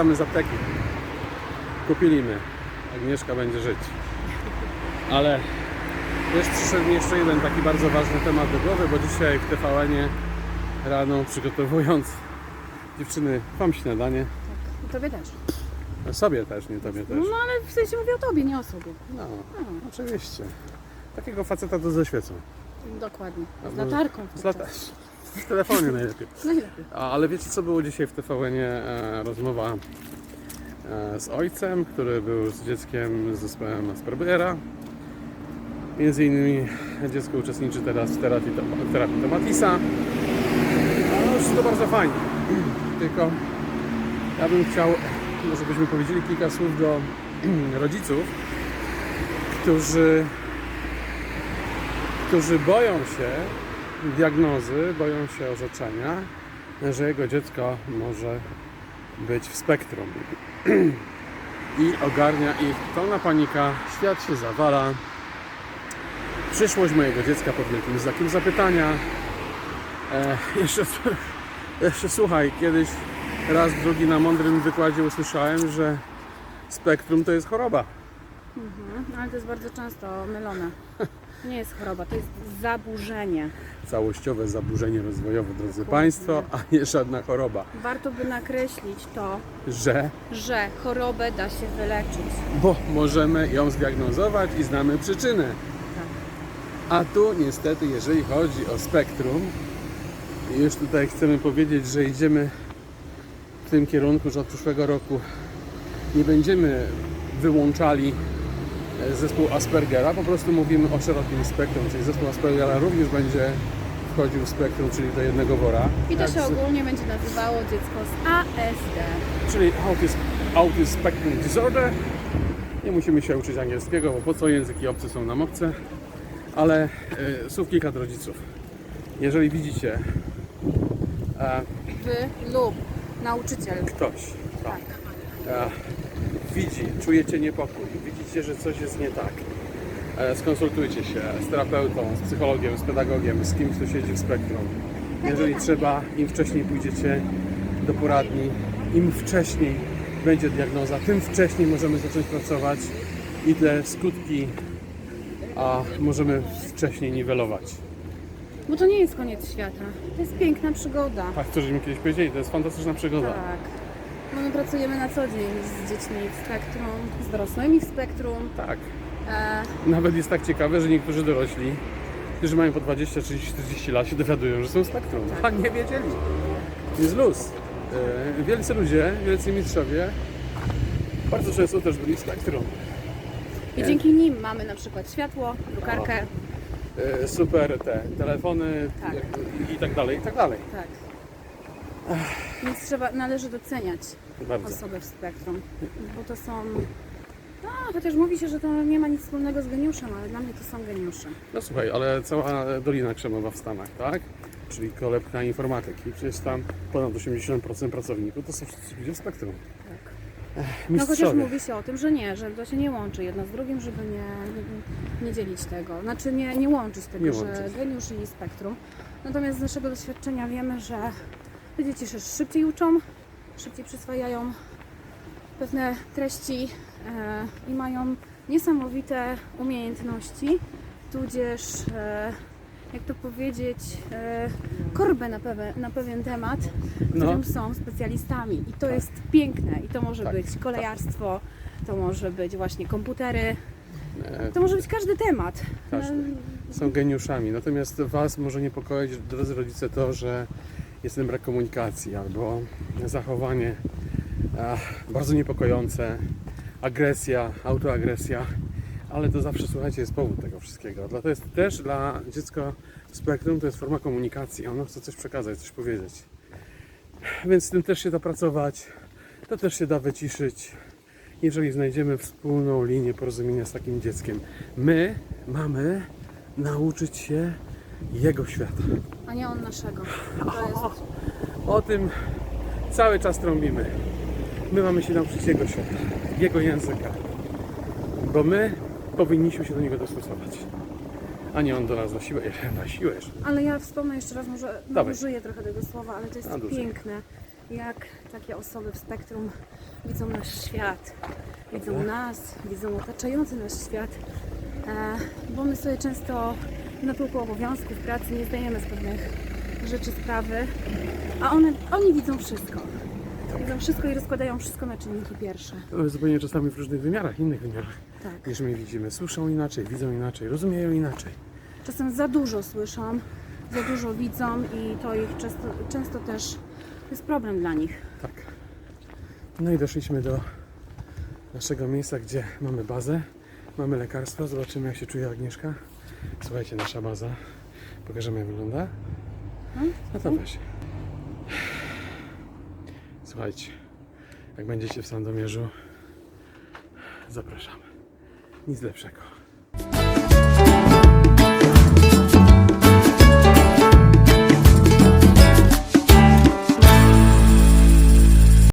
wracamy z apteki. Kupiliśmy. Agnieszka będzie żyć. Ale jest przyszedł jeszcze jeden taki bardzo ważny temat do głowy, bo dzisiaj w TVN-ie rano przygotowując dziewczyny, mam śniadanie. I tobie też. Sobie też, nie tobie też. No ale w sensie mówię o tobie, nie o sobie. No, oczywiście. Takiego faceta to ze świecą. Dokładnie. Z No, latarką. Z, lata... w telefonie najlepiej. Najlepiej. A, ale wiecie co było dzisiaj w TVN-ie? E, rozmowa e, z ojcem, który był z dzieckiem z zespołem Aspergera. Między innymi dziecko uczestniczy teraz w terapii, to- terapii Tomatisa. No, wszystko bardzo fajnie. Tylko ja bym chciał, żebyśmy powiedzieli kilka słów do rodziców, którzy, którzy boją się diagnozy, boją się orzeczenia, że jego dziecko może być w spektrum. I ogarnia ich pełna panika, świat się zawala. Przyszłość mojego dziecka pod wielkim znakiem zapytania. E, jeszcze, jeszcze słuchaj, kiedyś raz, drugi na mądrym wykładzie usłyszałem, że spektrum to jest choroba. Mhm. Ale to jest bardzo często mylone. Nie jest choroba, to jest zaburzenie. Całościowe zaburzenie rozwojowe, drodzy Państwo, a nie żadna choroba. Warto by nakreślić to, Że że chorobę da się wyleczyć. bo możemy ją zdiagnozować i znamy przyczynę. A tu niestety, jeżeli chodzi o spektrum, już tutaj chcemy powiedzieć, że idziemy w tym kierunku, że od przyszłego roku nie będziemy wyłączali zespół Aspergera, po prostu mówimy o szerokim spektrum, czyli zespół Aspergera również będzie wchodził w spektrum, czyli do jednego wora. I to się ogólnie będzie nazywało dziecko z ASD. czyli autism, autism spectrum disorder. Nie musimy się uczyć angielskiego, bo po co języki obce są nam obce. Ale e, słów kilka do rodziców. Jeżeli widzicie e, Wy lub nauczyciel. ktoś, Tak. e, widzi, czujecie niepokój, widzicie, że coś jest nie tak, e, skonsultujcie się z terapeutą, z psychologiem, z pedagogiem, z kimś, kto siedzi w spektrum. Jeżeli trzeba, im wcześniej pójdziecie do poradni, im wcześniej będzie diagnoza, tym wcześniej możemy zacząć pracować i te skutki a możemy wcześniej niwelować. Bo to nie jest koniec świata. To jest piękna przygoda. Tak, co żeśmy kiedyś powiedzieli, to jest fantastyczna przygoda. Tak. No my pracujemy na co dzień z dziećmi w spektrum, z dorosłymi w spektrum. tak. E, Nawet jest tak ciekawe, że niektórzy dorośli, którzy mają po 20, 30, 40 lat się dowiadują, że są spektrum. A nie wiedzieli. Jest luz. E, Wielcy ludzie, wielcy mistrzowie bardzo często też byli w spektrum. I dzięki nim mamy na przykład światło, drukarkę. E, Super te telefony Tak. i, i tak dalej, i tak dalej. Tak. Więc trzeba, należy doceniać Bardzo. osoby w spektrum, bo to są... No, chociaż mówi się, że to nie ma nic wspólnego z geniuszem, ale dla mnie to są geniusze. No słuchaj, ale cała Dolina Krzemowa w Stanach, tak? Czyli kolebka informatyki. Przecież tam ponad 80% pracowników to są wszyscy ludzie w spektrum. Tak. Ech, No chociaż mówi się o tym, że nie, że to się nie łączy jedno z drugim, żeby nie, nie, nie dzielić tego. Znaczy nie, nie łączyć tego, Nie że łączyć. geniusz i spektrum. Natomiast z naszego doświadczenia wiemy, że te dzieci się szybciej uczą, szybciej przyswajają pewne treści e, i mają niesamowite umiejętności, tudzież e, jak to powiedzieć, e, korbę na, pewe, na pewien temat, w No. którym są specjalistami. I to jest piękne. I to może Tak, być kolejarstwo, to może być właśnie komputery, to może być każdy temat. Każdy. No, są geniuszami. Natomiast Was może niepokoić, drodzy rodzice, to, że jest ten brak komunikacji albo zachowanie e, bardzo niepokojące, agresja, autoagresja, ale to zawsze, słuchajcie, jest powód tego wszystkiego. Dla- To jest też dla dziecka spektrum, to jest forma komunikacji. Ono chce coś przekazać, coś powiedzieć. Więc z tym też się da pracować, to też się da wyciszyć, jeżeli znajdziemy wspólną linię porozumienia z takim dzieckiem. My mamy nauczyć się jego świata. a nie on naszego. Jest, O tym cały czas trąbimy. My mamy się nauczyć jego świata, jego języka. Bo my powinniśmy się do niego dostosować. A nie on do nas na siłę. Na siłę jeszcze. ale ja wspomnę jeszcze raz, może Dawaj. użyję trochę tego słowa, ale to jest piękne. jak takie osoby w spektrum widzą nasz świat, widzą nas, widzą otaczający nas świat, e, bo my sobie często natłoku obowiązków, pracy nie zdajemy z pewnych rzeczy sprawy, a one, oni widzą wszystko. Widzą wszystko i rozkładają wszystko na czynniki pierwsze. To zupełnie czasami w różnych wymiarach, innych wymiarach Tak. niż my widzimy. Słyszą inaczej, widzą inaczej, rozumieją inaczej. Czasem za dużo słyszą, za dużo widzą i to ich często, często też jest problem dla nich. Tak. No i doszliśmy do naszego miejsca, gdzie mamy bazę, mamy lekarstwo. Zobaczymy, jak się czuje Agnieszka. Słuchajcie, nasza baza. Pokażemy, jak wygląda. No to weź. Słuchajcie, jak będziecie w Sandomierzu, zapraszamy. Nic lepszego.